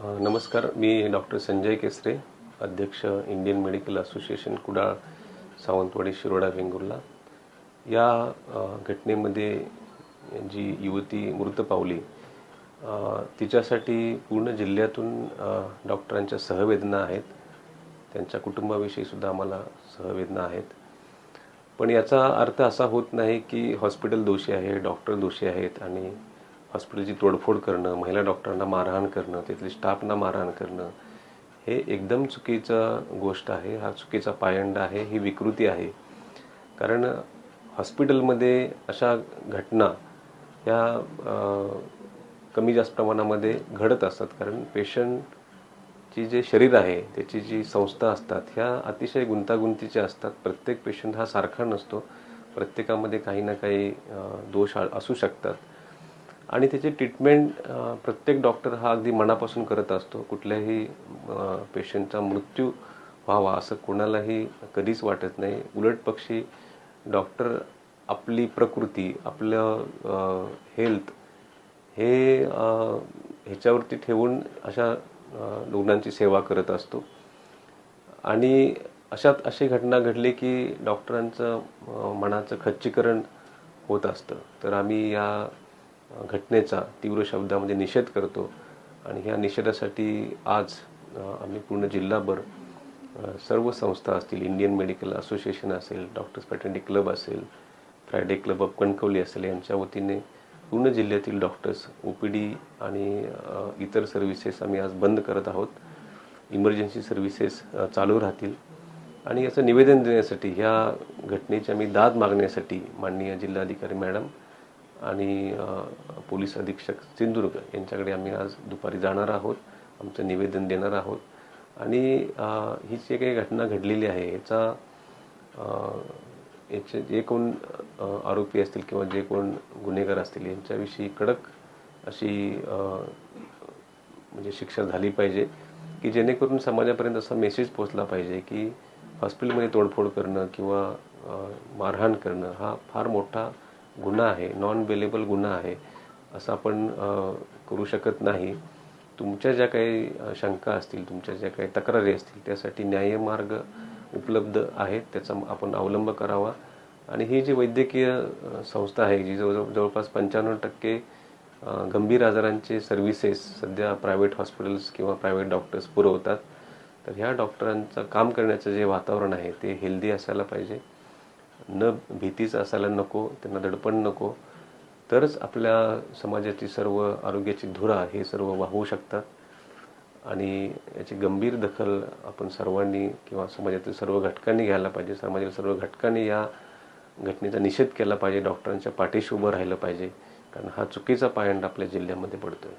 नमस्कार मी डॉक्टर संजय केसरे अध्यक्ष Indian medical association Kudal Sawantwadi Shiroda Vengurla. या घटनेमध्ये जी युवती मृत पावली तिच्यासाठी पूर्ण जिल्ह्यातून डॉक्टरांच्या सहवेदना आहेत. त्यांच्या कुटुंबाविषयी सुद्धा आम्हाला सहवेदना आहेत. पण याचा अर्थ असा होत नाही की हॉस्पिटल दोषी आहे डॉक्टर दोषी आहेत आणि हॉस्पिटलची तोडफोड करणं महिला डॉक्टरांना मारहाण करणं तिथल्या स्टाफना मारहाण करणं हे एकदम चुकीचं गोष्ट आहे. हा चुकीचा पायंडा आहे ही विकृती आहे. कारण हॉस्पिटलमध्ये अशा घटना या कमी जास्त प्रमाणामध्ये घडत असतात. कारण पेशंटची जे शरीर आहे त्याची जी संस्था असतात ह्या अतिशय गुंतागुंतीच्या असतात. प्रत्येक पेशंट हा सारखा नसतो. प्रत्येकामध्ये काही ना काही दोष असू शकतात. आणि त्याची ट्रीटमेंट प्रत्येक डॉक्टर हा अगदी मनापासून करत असतो. कुठल्याही पेशंटचा मृत्यू व्हावा असं कोणालाही कधीच वाटत नाही. उलट पक्षी डॉक्टर आपली प्रकृती आपलं हेल्थ हे ह्याच्यावरती ठेवून अशा रुग्णांची सेवा करत असतो. आणि अशात अशी घटना घडली की डॉक्टरांचं मनाचं खच्चीकरण होत असतं. तर आम्ही या घटनेचा तीव्र शब्दामध्ये निषेध करतो आणि ह्या निषेधासाठी आज आम्ही पूर्ण जिल्हाभर सर्व संस्था असतील इंडियन मेडिकल असोसिएशन असेल डॉक्टर्स फॅटर्निटी क्लब असेल फ्रायडे क्लब ऑफ कणकवली असेल यांच्या वतीने पूर्ण जिल्ह्यातील डॉक्टर्स ओ पी डी आणि इतर सर्व्हिसेस आम्ही आज बंद करत आहोत. इमर्जन्सी सर्व्हिसेस चालू राहतील. आणि याचं निवेदन देण्यासाठी ह्या घटनेची आम्ही दाद मागण्यासाठी माननीय जिल्हाधिकारी मॅडम आणि पोलीस अधीक्षक सिंधुदुर्ग यांच्याकडे आम्ही आज दुपारी जाणार आहोत. आमचं निवेदन देणार आहोत. आणि ही जी काही घटना घडलेली आहे. याचा याचे जे कोण आरोपी असतील किंवा जे कोण गुन्हेगार असतील यांच्याविषयी कडक अशी म्हणजे शिक्षा झाली पाहिजे की जेणेकरून समाजापर्यंत असा मेसेज पोहोचला पाहिजे की हॉस्पिटलमध्ये तोडफोड करणं किंवा मारहाण करणं हा फार मोठा गुन्हा आहे नॉन बेलेबल गुन्हा आहे असं आपण करू शकत नाही. तुमच्या ज्या काही शंका असतील तुमच्या ज्या काही तक्रारी असतील त्यासाठी न्यायमार्ग उपलब्ध आहेत त्याचा आपण अवलंब करावा. आणि ही जी वैद्यकीय संस्था आहे जी जवळ जवळपास पंच्याण्णव टक्के गंभीर आजारांचे सर्व्हिसेस सध्या प्रायव्हेट हॉस्पिटल्स किंवा प्रायव्हेट डॉक्टर्स पुरवतात. तर ह्या डॉक्टरांचं काम करण्याचं जे वातावरण आहे ते हेल्दी असायला पाहिजे. न भीतीचं असायला नको त्यांना दडपण नको. तरच आपल्या समाजाची सर्व आरोग्याची धुरा हे सर्व वाहू शकतात. आणि याची गंभीर दखल आपण सर्वांनी किंवा समाजातील सर्व घटकांनी घ्यायला पाहिजे. समाजातील सर्व घटकांनी या घटनेचा निषेध केला पाहिजे. डॉक्टरांच्या पाठीशी उभं राहिलं पाहिजे. कारण हा चुकीचा पायंड आपल्या जिल्ह्यामध्ये पडतो आहे